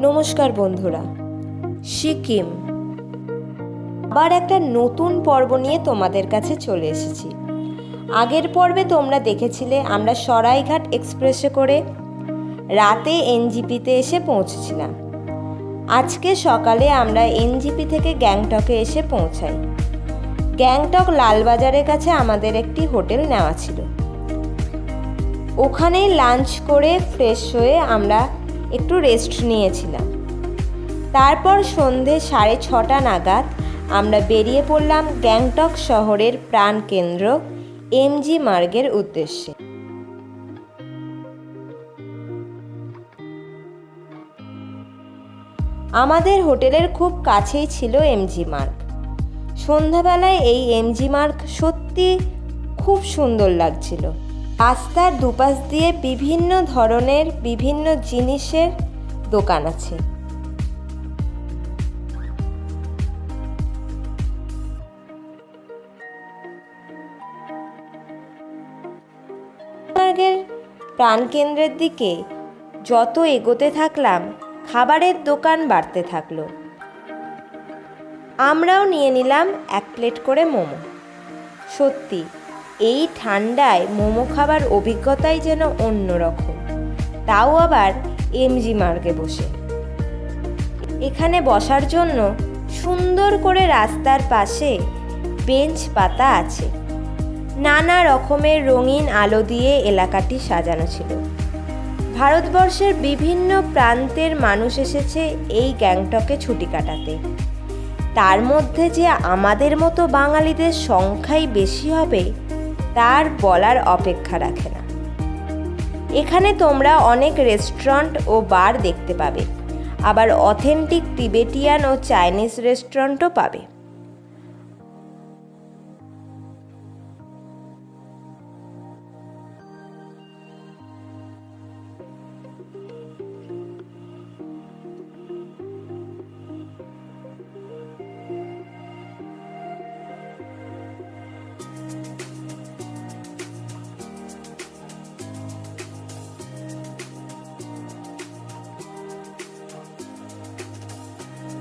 নমস্কার বন্ধুরা, সিকিম। আবার একটা নতুন পর্ব নিয়ে তোমাদের কাছে চলে এসেছি। আগের পর্বে তোমরা দেখেছিলে আমরা সরাইঘাট এক্সপ্রেসে করে রাতে এনজিপিতে এসে পৌঁছেছিলাম। আজকে সকালে আমরা এনজিপি থেকে গ্যাংটকে এসে পৌঁছাই। গ্যাংটক লালবাজারের কাছে আমাদের একটি হোটেল নেওয়া ছিল। ওখানেই লাঞ্চ করে ফ্রেশ হয়ে আমরা একটু রেস্ট নিয়েছিলাম। তারপর সন্ধে সাড়ে ছটা নাগাদ আমরা বেরিয়ে পড়লাম গ্যাংটক শহরের প্রাণকেন্দ্র এমজি মার্গের উদ্দেশ্যে। আমাদের হোটেলের খুব কাছেই ছিল এমজি মার্গ। সন্ধ্যাবেলায় এই এমজি মার্গ সত্যি খুব সুন্দর লাগছিল। রাস্তার দুপাশ দিয়ে বিভিন্ন ধরনের বিভিন্ন জিনিসের দোকান আছে। প্রাণকেন্দ্রের দিকে যত এগোতে থাকলাম, খাবারের দোকান বাড়তে থাকল। আমরাও নিয়ে নিলাম এক প্লেট করে মোমো। সত্যি এই ঠান্ডায় মোমো খাবার অভিজ্ঞতাই যেন অন্যরকম। তাও আবার এমজি মার্গে বসে। এখানে বসার জন্য সুন্দর করে রাস্তার পাশে বেঞ্চ পাতা আছে। নানা রকমের রঙিন আলো দিয়ে এলাকাটি সাজানো ছিল। ভারতবর্ষের বিভিন্ন প্রান্তের মানুষ এসেছে এই গ্যাংটকে ছুটি কাটাতে। তার মধ্যে যে আমাদের মতো বাঙালিদের সংখ্যাই বেশি হবে তার বলার অপেক্ষা রাখে না। এখানে তোমরা অনেক রেস্টুরেন্ট ও বার দেখতে পাবে। আবার অথেন্টিক তিবেটিয়ান ও চাইনিজ রেস্টুরেন্টও পাবে।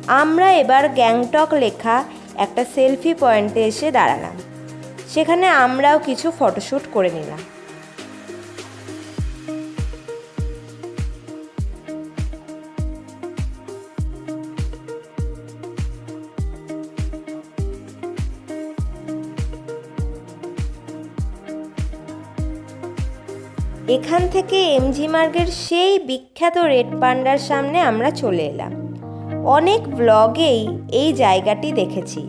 আমরা এবার গ্যাংটক লেখা একটা সেলফি পয়েন্টে এসে দাঁড়ালাম। সেখানে আমরাও কিছু ফটোশ্যুট করে নিলাম। এখান থেকে এমজি মার্গের সেই বিখ্যাত রেড পান্ডার সামনে আমরা চলে এলাম। অনেক ব্লগেই এই জায়গাটি দেখেছি।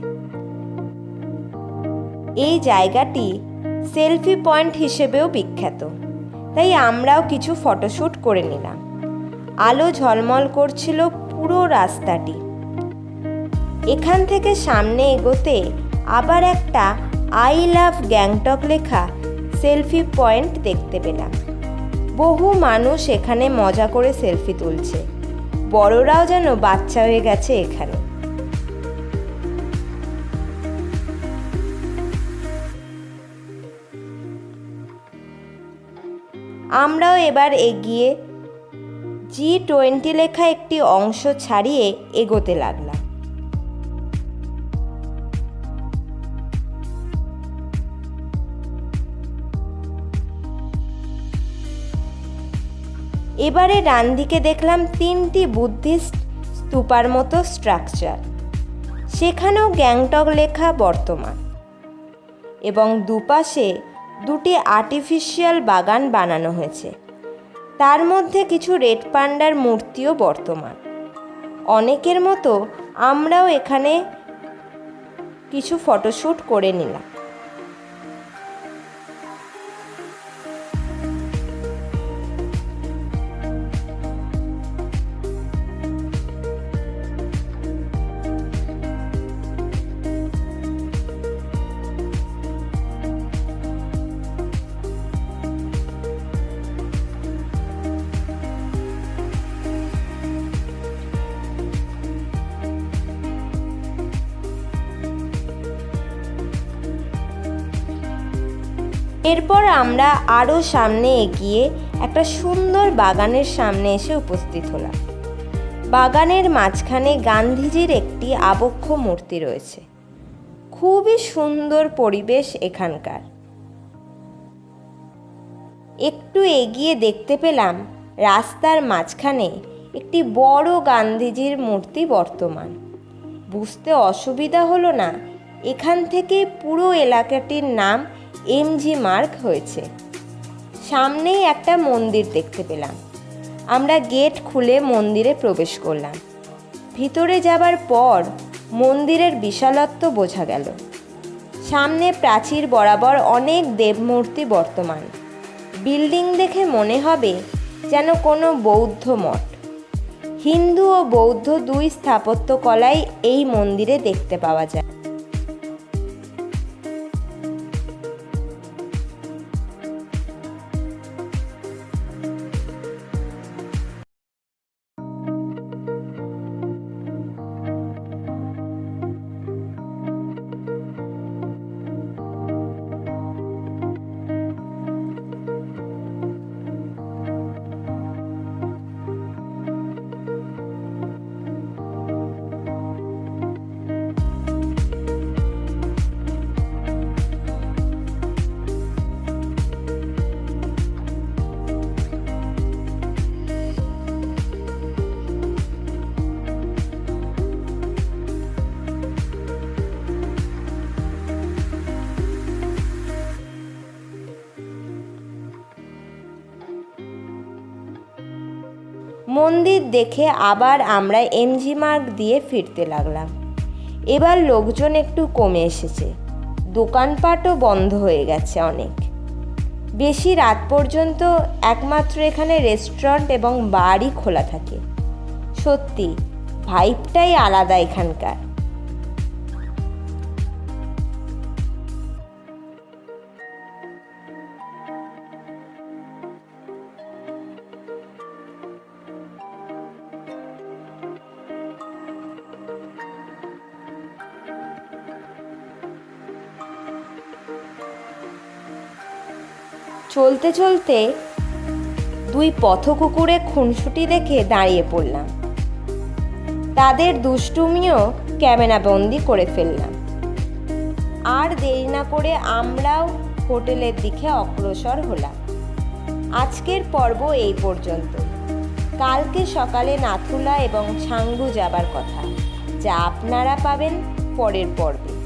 এই জায়গাটি সেলফি পয়েন্ট হিসেবেও বিখ্যাত। তাই আমরাও কিছু ফটোশ্যুট করে নিলাম। আলো ঝলমল করছিল পুরো রাস্তাটি। এখান থেকে সামনে এগোতে আবার একটা আই লাভ গ্যাংটক লেখা সেলফি পয়েন্ট দেখতে পেলাম। বহু মানুষ এখানে মজা করে সেলফি তুলছে। বড়রাও যেন বাচ্চা হয়ে গেছে এখানে। আমরাও এবার এগিয়ে জি টোয়েন্টি লেখা একটি অংশ ছাড়িয়ে এগোতে লাগলাম। এবারে ডান দিকে দেখলাম তিনটি বুদ্ধিস্ট স্তূপার মতো স্ট্রাকচার সেখানেও গ্যাংটক লেখা বর্তমান। এবং দুপাশে দুটি আর্টিফিশিয়াল বাগান বানানো হয়েছে। তার মধ্যে কিছু রেড পান্ডার মূর্তিও বর্তমান। অনেকের মতো আমরাও এখানে কিছু ফটোশ্যুট করে নিলাম। এরপর আমরা আরও সামনে এগিয়ে একটা সুন্দর বাগানের সামনে এসে উপস্থিত হলাম। বাগানের মাঝখানে গান্ধীজির একটি আবক্ষ মূর্তি রয়েছে। খুবই সুন্দর পরিবেশ এখানকার। একটু এগিয়ে দেখতে পেলাম রাস্তার মাঝখানে একটি বড় গান্ধীজির মূর্তি বর্তমান। বুঝতে অসুবিধা হলো না, এখান থেকে পুরো এলাকাটির নাম এমজি মার্ক হয়েছে। সামনেই একটা মন্দির দেখতে পেলাম। আমরা গেট খুলে মন্দিরে প্রবেশ করলাম। ভিতরে যাবার পর মন্দিরের বিশালত্ব বোঝা গেল। সামনে প্রাচীর বরাবর অনেক দেবমূর্তি বর্তমান। বিল্ডিং দেখে মনে হবে যেন কোনো বৌদ্ধ মঠ। হিন্দু ও বৌদ্ধ দুই স্থাপত্য কলাই এই মন্দিরে দেখতে পাওয়া যায়। মন্দির দেখে আবার আমরা এমজি মার্গ দিয়ে ফিরতে লাগলাম। এবার লোকজন একটু কমে এসেছে। দোকানপাটও বন্ধ হয়ে গেছে অনেক। বেশি রাত পর্যন্ত একমাত্র এখানে রেস্টুরেন্ট এবং বারই খোলা থাকে। সত্যি ভাইবটাই আলাদা এখানকার। চলতে চলতে দুই পথকুকুরে খুনসুটি দেখে দাঁড়িয়ে পড়লাম। তাদের দুষ্টুমিও ক্যামেরাবন্দি করে ফেললাম। আর দেরি না করে আমরাও হোটেলের দিকে অগ্রসর হলাম। আজকের পর্ব এই পর্যন্ত। কালকে সকালে নাথুলা এবং ছাঙ্গু যাবার কথা। যা আপনারা পাবেন পরের পর্বে।